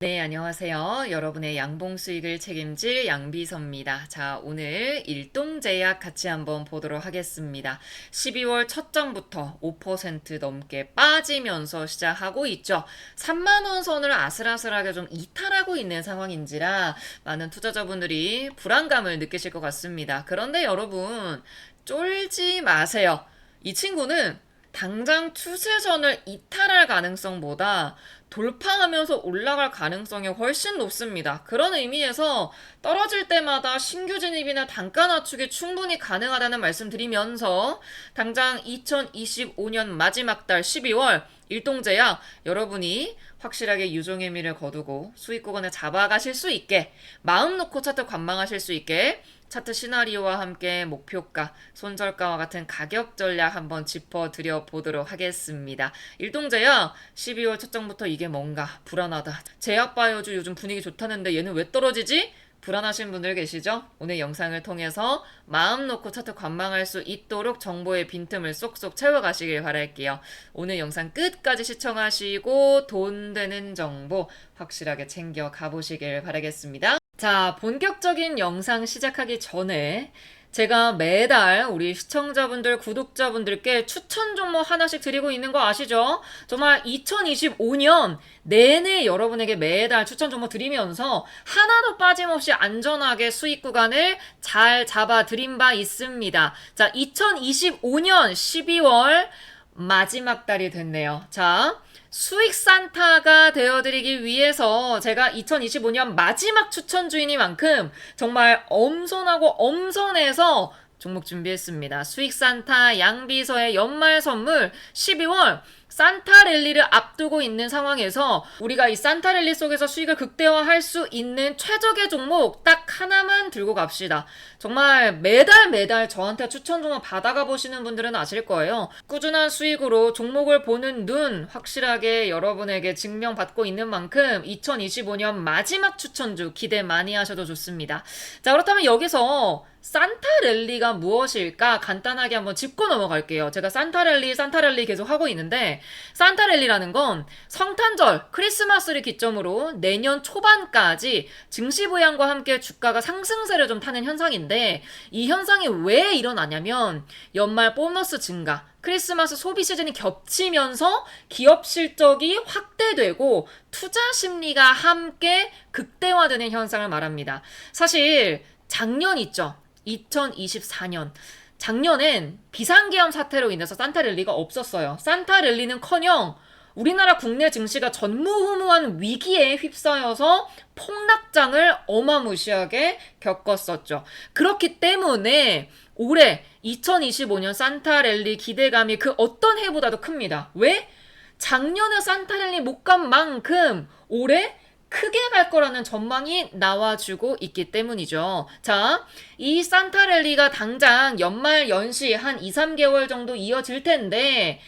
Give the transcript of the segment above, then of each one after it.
네, 안녕하세요. 여러분의 양봉 수익을 책임질 양비서입니다. 자, 오늘 일동제약 같이 한번 보도록 하겠습니다. 12월 첫 장부터 5% 넘게 빠지면서 시작하고 있죠. 3만원 선을 아슬아슬하게 좀 이탈하고 있는 상황인지라 많은 투자자분들이 불안감을 느끼실 것 같습니다. 그런데 여러분, 쫄지 마세요. 이 친구는 당장 추세선을 이탈할 가능성보다 돌파하면서 올라갈 가능성이 훨씬 높습니다. 그런 의미에서 떨어질 때마다 신규 진입이나 단가 낮추기 충분히 가능하다는 말씀 드리면서 당장 2025년 마지막 달 12월 일동제약 여러분이 확실하게 유종의 미를 거두고 수익 구간을 잡아가실 수 있게 마음 놓고 차트 관망하실 수 있게 차트 시나리오와 함께 목표가, 손절가와 같은 가격 전략 한번 짚어드려 보도록 하겠습니다. 일동제약 12월 첫 장부터 이게 뭔가 불안하다. 제약바이오주 요즘 분위기 좋다는데 얘는 왜 떨어지지? 불안하신 분들 계시죠? 오늘 영상을 통해서 마음 놓고 차트 관망할 수 있도록 정보의 빈틈을 쏙쏙 채워가시길 바랄게요. 오늘 영상 끝까지 시청하시고 돈 되는 정보 확실하게 챙겨 가보시길 바라겠습니다. 자, 본격적인 영상 시작하기 전에 제가 매달 우리 시청자분들, 구독자분들께 추천 종목 하나씩 드리고 있는 거 아시죠? 정말 2025년 내내 여러분에게 매달 추천 종목 드리면서 하나도 빠짐없이 안전하게 수익 구간을 잘 잡아 드린 바 있습니다. 자, 2025년 12월 마지막 달이 됐네요. 자, 수익 산타가 되어드리기 위해서 제가 2025년 마지막 추천주이니만큼 정말 엄선하고 엄선해서 종목 준비했습니다. 수익 산타 양비서의 연말 선물 12월 산타랠리를 앞두고 있는 상황에서 우리가 이 산타랠리 속에서 수익을 극대화할 수 있는 최적의 종목 딱 하나만 들고 갑시다. 정말 매달 매달 저한테 추천 종목 받아가 보시는 분들은 아실 거예요. 꾸준한 수익으로 종목을 보는 눈 확실하게 여러분에게 증명받고 있는 만큼 2025년 마지막 추천주 기대 많이 하셔도 좋습니다. 자, 그렇다면 여기서 산타랠리가 무엇일까 간단하게 한번 짚고 넘어갈게요. 제가 산타랠리, 산타랠리 계속 하고 있는데 산타랠리라는 건 성탄절, 크리스마스를 기점으로 내년 초반까지 증시 부양과 함께 주가가 상승세를 좀 타는 현상인데 이 현상이 왜 일어나냐면 연말 보너스 증가, 크리스마스 소비 시즌이 겹치면서 기업 실적이 확대되고 투자 심리가 함께 극대화되는 현상을 말합니다. 사실 작년 있죠. 2024년. 작년엔 비상계엄 사태로 인해서 산타랠리가 없었어요. 산타랠리는커녕 우리나라 국내 증시가 전무후무한 위기에 휩싸여서 폭락장을 어마무시하게 겪었었죠. 그렇기 때문에 올해 2025년 산타랠리 기대감이 그 어떤 해보다도 큽니다. 왜? 작년에 산타랠리 못 간 만큼 올해 크게 갈 거라는 전망이 나와주고 있기 때문이죠. 자, 이 산타랠리가 당장 연말 연시 한 2, 3개월 정도 이어질 텐데,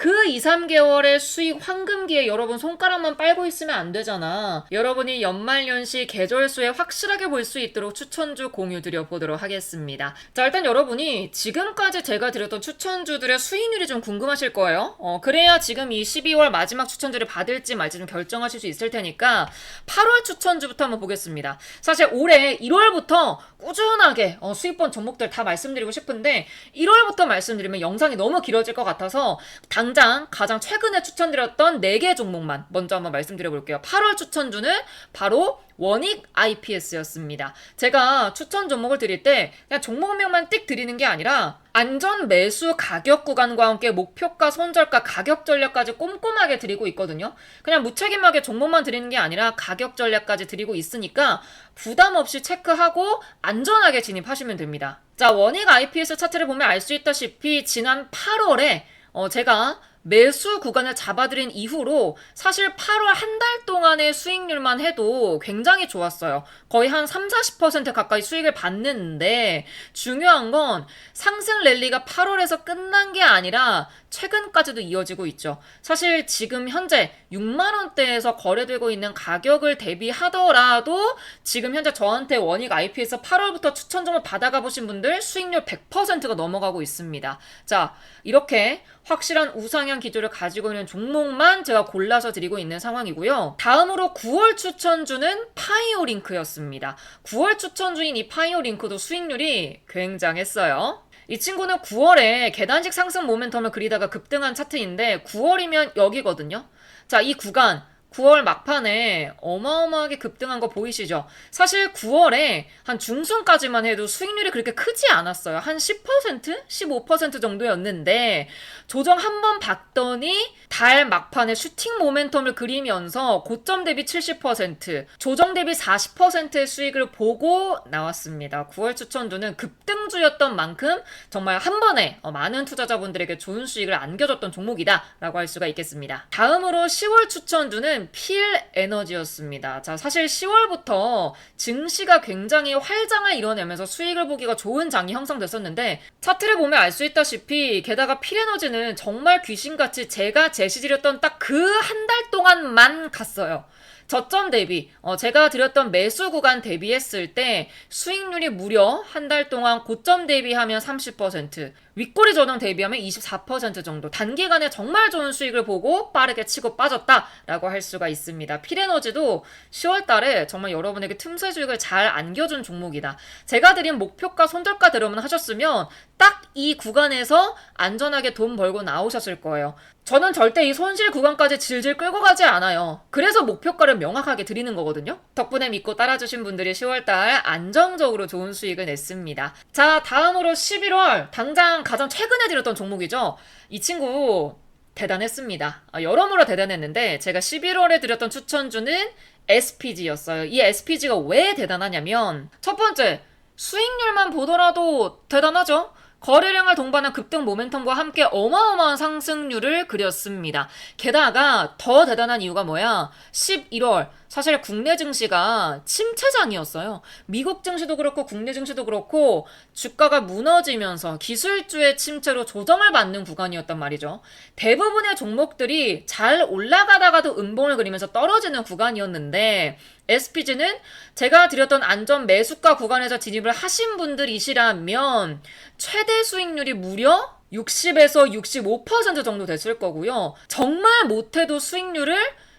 그 2, 3개월의 수익 황금기에 여러분 손가락만 빨고 있으면 안 되잖아. 여러분이 연말연시 계절수에 확실하게 볼 수 있도록 추천주 공유 드려보도록 하겠습니다. 자, 일단 여러분이 지금까지 제가 드렸던 추천주들의 수익률이 좀 궁금하실 거예요. 어, 그래야 지금 이 12월 마지막 추천주를 받을지 말지 좀 결정하실 수 있을 테니까 8월 추천주부터 한번 보겠습니다. 사실 올해 1월부터 꾸준하게 어, 수익본 종목들 다 말씀드리고 싶은데 1월부터 말씀드리면 영상이 너무 길어질 것 같아서 당 당장 가장 최근에 추천드렸던 4개 종목만 먼저 한번 말씀드려 볼게요. 8월 추천주는 바로 원익 IPS였습니다. 제가 추천 종목을 드릴 때 그냥 종목명만 띡 드리는 게 아니라 안전 매수 가격 구간과 함께 목표가, 손절가, 가격 전략까지 꼼꼼하게 드리고 있거든요. 그냥 무책임하게 종목만 드리는 게 아니라 가격 전략까지 드리고 있으니까 부담 없이 체크하고 안전하게 진입하시면 됩니다. 자, 원익 IPS 차트를 보면 알 수 있다시피 지난 8월에 어, 제가 매수 구간을 잡아들인 이후로 사실 8월 한 달 동안의 수익률만 해도 굉장히 좋았어요. 거의 한 3, 40% 가까이 수익을 받는데 중요한 건 상승 랠리가 8월에서 끝난 게 아니라 최근까지도 이어지고 있죠. 사실 지금 현재 6만 원대에서 거래되고 있는 가격을 대비하더라도 지금 현재 저한테 원익 IP에서 8월부터 추천점을 받아가 보신 분들 수익률 100%가 넘어가고 있습니다. 자, 이렇게 확실한 우상향 기조를 가지고 있는 종목만 제가 골라서 드리고 있는 상황이고요. 다음으로 9월 추천주는 파이오링크였습니다. 9월 추천주인 이 파이오링크도 수익률이 굉장했어요. 이 친구는 9월에 계단식 상승 모멘텀을 그리다가 급등한 차트인데 9월이면 여기거든요. 자, 이 구간 9월 막판에 어마어마하게 급등한 거 보이시죠? 사실 9월에 한 중순까지만 해도 수익률이 그렇게 크지 않았어요. 한 10%? 15% 정도였는데 조정 한번 봤더니 달 막판에 슈팅 모멘텀을 그리면서 고점 대비 70%, 조정 대비 40%의 수익을 보고 나왔습니다. 9월 추천주는 급등 주였던 만큼 정말 한 번에 어, 많은 투자자분들에게 좋은 수익을 안겨줬던 종목이다라고 할 수가 있겠습니다. 다음으로 10월 추천주는 필 에너지였습니다. 자, 사실 10월부터 증시가 굉장히 활장을 이뤄내면서 수익을 보기가 좋은 장이 형성됐었는데 차트를 보면 알 수 있다시피 게다가 필 에너지는 정말 귀신같이 제가 제시드렸던 딱 그 한 달 동안만 갔어요. 저점 대비, 어, 제가 드렸던 매수 구간 대비했을 때 수익률이 무려 한 달 동안 고점 대비하면 30%, 윗꼬리 전형 대비하면 24% 정도 단기간에 정말 좋은 수익을 보고 빠르게 치고 빠졌다라고 할 수가 있습니다. 필에너지도 10월 달에 정말 여러분에게 틈새 수익을 잘 안겨준 종목이다. 제가 드린 목표가 손절가 대로만 하셨으면 딱 이 구간에서 안전하게 돈 벌고 나오셨을 거예요. 저는 절대 이 손실 구간까지 질질 끌고 가지 않아요. 그래서 목표가를 명확하게 드리는 거거든요. 덕분에 믿고 따라주신 분들이 10월달 안정적으로 좋은 수익을 냈습니다. 자, 다음으로 11월 당장 가장 최근에 드렸던 종목이죠. 이 친구 대단했습니다. 아, 여러모로 대단했는데 제가 11월에 드렸던 추천주는 SPG였어요. 이 SPG가 왜 대단하냐면 첫 번째 수익률만 보더라도 대단하죠. 거래량을 동반한 급등 모멘텀과 함께 어마어마한 상승률을 그렸습니다. 게다가 더 대단한 이유가 뭐야? 11월 사실 국내 증시가 침체장이었어요. 미국 증시도 그렇고 국내 증시도 그렇고 주가가 무너지면서 기술주의 침체로 조정을 받는 구간이었단 말이죠. 대부분의 종목들이 잘 올라가다가도 음봉을 그리면서 떨어지는 구간이었는데 SPG는 제가 드렸던 안전 매수가 구간에서 진입을 하신 분들이시라면 최대 수익률이 무려 60에서 65% 정도 됐을 거고요. 정말 못해도 수익률을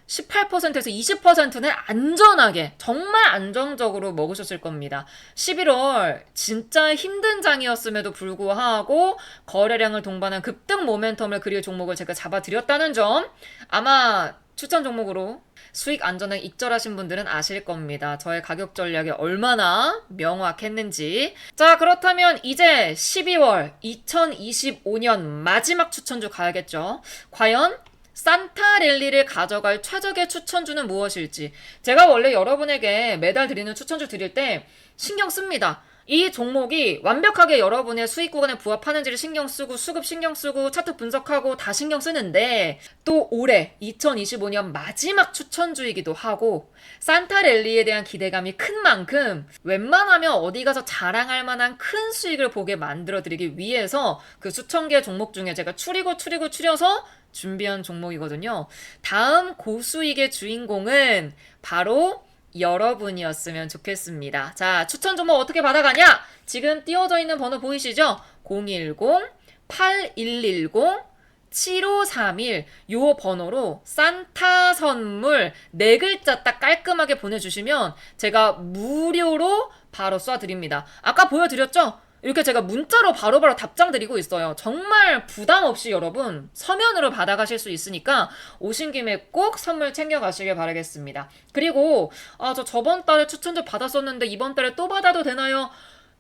18%에서 20%는 안전하게, 정말 안정적으로 먹으셨을 겁니다. 11월 진짜 힘든 장이었음에도 불구하고 거래량을 동반한 급등 모멘텀을 그릴 종목을 제가 잡아드렸다는 점 아마 추천 종목으로 수익 안전에 익절하신 분들은 아실 겁니다. 저의 가격 전략이 얼마나 명확했는지. 자, 그렇다면 이제 12월 2025년 마지막 추천주 가야겠죠. 과연 산타 랠리를 가져갈 최적의 추천주는 무엇일지. 제가 원래 여러분에게 매달 드리는 추천주 드릴 때 신경 씁니다. 이 종목이 완벽하게 여러분의 수익 구간에 부합하는지를 신경 쓰고 수급 신경 쓰고 차트 분석하고 다 신경 쓰는데 또 올해 2025년 마지막 추천주이기도 하고 산타랠리에 대한 기대감이 큰 만큼 웬만하면 어디 가서 자랑할 만한 큰 수익을 보게 만들어 드리기 위해서 그 수천 개 종목 중에 제가 추리고 추리고 추려서 준비한 종목이거든요. 다음 고수익의 주인공은 바로 여러분이었으면 좋겠습니다. 자, 추천 종목 어떻게 받아가냐? 지금 띄워져 있는 번호 보이시죠? 010-8110 7531 요 번호로 산타 선물 네 글자 딱 깔끔하게 보내주시면 제가 무료로 바로 쏴드립니다. 아까 보여드렸죠? 이렇게 제가 문자로 바로바로 답장 드리고 있어요. 정말 부담 없이 여러분 서면으로 받아가실 수 있으니까 오신 김에 꼭 선물 챙겨가시길 바라겠습니다. 그리고 아 저 저번 달에 추천주 받았었는데 이번 달에 또 받아도 되나요?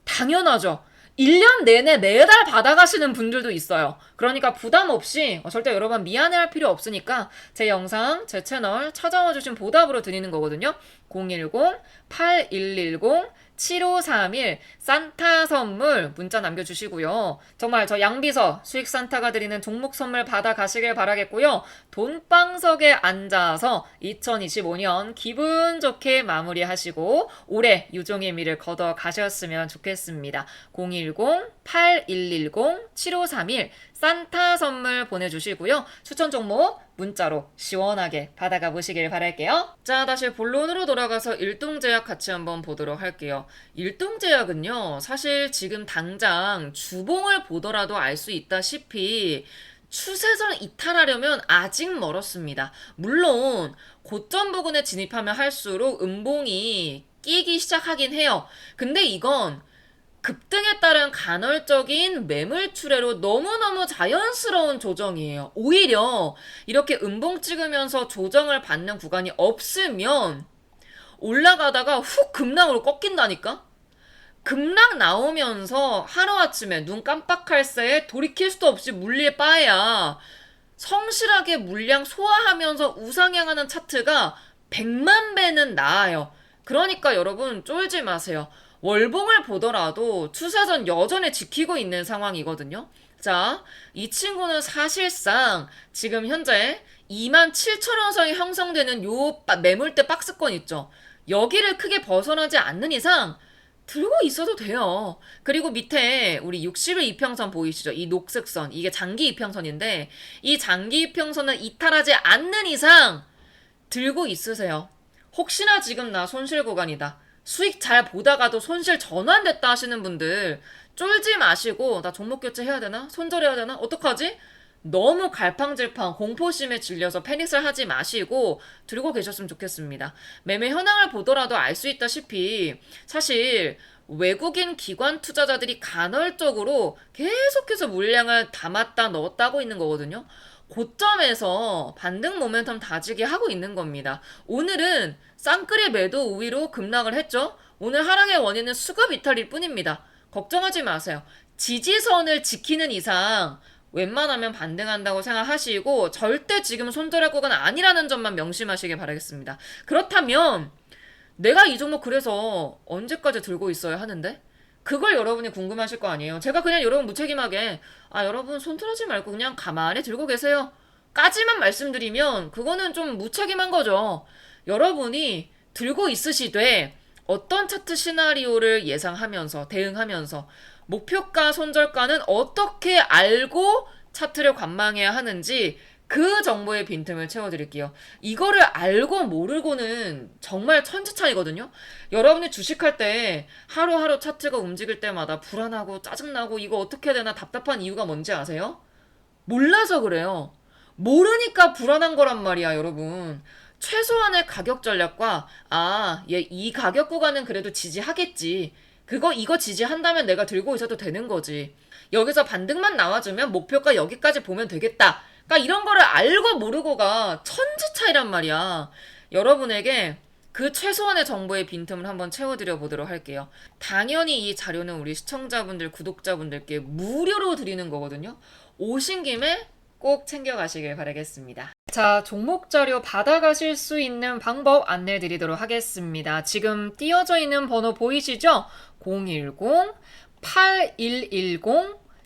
당연하죠. 1년 내내 매달 받아가시는 분들도 있어요. 그러니까 부담 없이 어, 절대 여러분 미안해할 필요 없으니까 제 영상, 제 채널 찾아와 주신 보답으로 드리는 거거든요. 010-8110 7531 산타 선물 문자 남겨주시고요. 정말 저 양비서 수익 산타가 드리는 종목 선물 받아 가시길 바라겠고요. 돈방석에 앉아서 2025년 기분 좋게 마무리하시고 올해 유종의 미를 거둬 가셨으면 좋겠습니다. 010-8110-7531 산타 선물 보내주시고요. 추천 종목 문자로 시원하게 받아가 보시길 바랄게요. 자, 다시 본론으로 돌아가서 일동제약 같이 한번 보도록 할게요. 일동제약은요, 사실 지금 당장 주봉을 보더라도 알 수 있다시피 추세선을 이탈하려면 아직 멀었습니다. 물론 고점 부근에 진입하면 할수록 음봉이 끼기 시작하긴 해요. 근데 이건 급등에 따른 간헐적인 매물 출회로 너무너무 자연스러운 조정이에요. 오히려 이렇게 음봉 찍으면서 조정을 받는 구간이 없으면 올라가다가 훅 급락으로 꺾인다니까? 급락 나오면서 하루아침에 눈 깜빡할 새에 돌이킬 수도 없이 물리에 빠야 성실하게 물량 소화하면서 우상향하는 차트가 100만 배는 나아요. 그러니까 여러분 쫄지 마세요. 월봉을 보더라도 추세선 여전히 지키고 있는 상황이거든요. 자, 이 친구는 사실상 지금 현재 2만 7천 원 선이 형성되는 요 바- 매물대 박스권 있죠. 여기를 크게 벗어나지 않는 이상 들고 있어도 돼요. 그리고 밑에 우리 60일 이평선 보이시죠? 이 녹색 선. 이게 장기 이평선인데 이 장기 이평선을 이탈하지 않는 이상 들고 있으세요. 혹시나 지금 나 손실 구간이다. 수익 잘 보다가도 손실 전환됐다 하시는 분들 쫄지 마시고 나 종목 교체 해야 되나? 손절해야 되나? 어떡하지? 너무 갈팡질팡 공포심에 질려서 패닉을 하지 마시고 들고 계셨으면 좋겠습니다. 매매 현황을 보더라도 알 수 있다시피 사실 외국인 기관 투자자들이 간헐적으로 계속해서 물량을 담았다 넣었다 고 있는 거거든요. 고점에서 반등 모멘텀 다지게 하고 있는 겁니다. 오늘은 쌍끌이 매도 우위로 급락을 했죠. 오늘 하락의 원인은 수급 이탈일 뿐입니다. 걱정하지 마세요. 지지선을 지키는 이상 웬만하면 반등한다고 생각하시고 절대 지금 손절할 구간 아니라는 점만 명심하시길 바라겠습니다. 그렇다면 내가 이 종목 그래서 언제까지 들고 있어야 하는데? 그걸 여러분이 궁금하실 거 아니에요. 제가 그냥 여러분 무책임하게 아 여러분 손절하지 말고 그냥 가만히 들고 계세요. 까지만 말씀드리면 그거는 좀 무책임한 거죠. 여러분이 들고 있으시되 어떤 차트 시나리오를 예상하면서 대응하면서 목표가 손절가는 어떻게 알고 차트를 관망해야 하는지 그 정보의 빈틈을 채워드릴게요. 이거를 알고 모르고는 정말 천지 차이거든요. 여러분이 주식할 때 하루하루 차트가 움직일 때마다 불안하고 짜증나고 이거 어떻게 해야 되나 답답한 이유가 뭔지 아세요? 몰라서 그래요. 모르니까 불안한 거란 말이야, 여러분. 최소한의 가격 전략과 아, 얘 이 가격 구간은 그래도 지지하겠지. 그거 이거 지지한다면 내가 들고 있어도 되는 거지. 여기서 반등만 나와주면 목표가 여기까지 보면 되겠다. 그러니까 이런 거를 알고 모르고가 천지 차이란 말이야. 여러분에게 그 최소한의 정보의 빈틈을 한번 채워드려 보도록 할게요. 당연히 이 자료는 우리 시청자분들, 구독자분들께 무료로 드리는 거거든요. 오신 김에 꼭 챙겨가시길 바라겠습니다. 자, 종목 자료 받아가실 수 있는 방법 안내 드리도록 하겠습니다. 지금 띄어져 있는 번호 보이시죠? 010 8110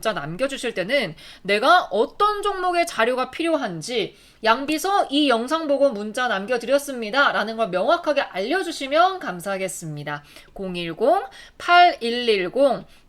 남겨주실 때는 내가 어떤 종목의 자료가 필요한지 양비서 이 영상 보고 문자 남겨드렸습니다. 라는 걸 명확하게 알려주시면 감사하겠습니다. 010-8110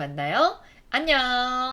만나요. 안녕!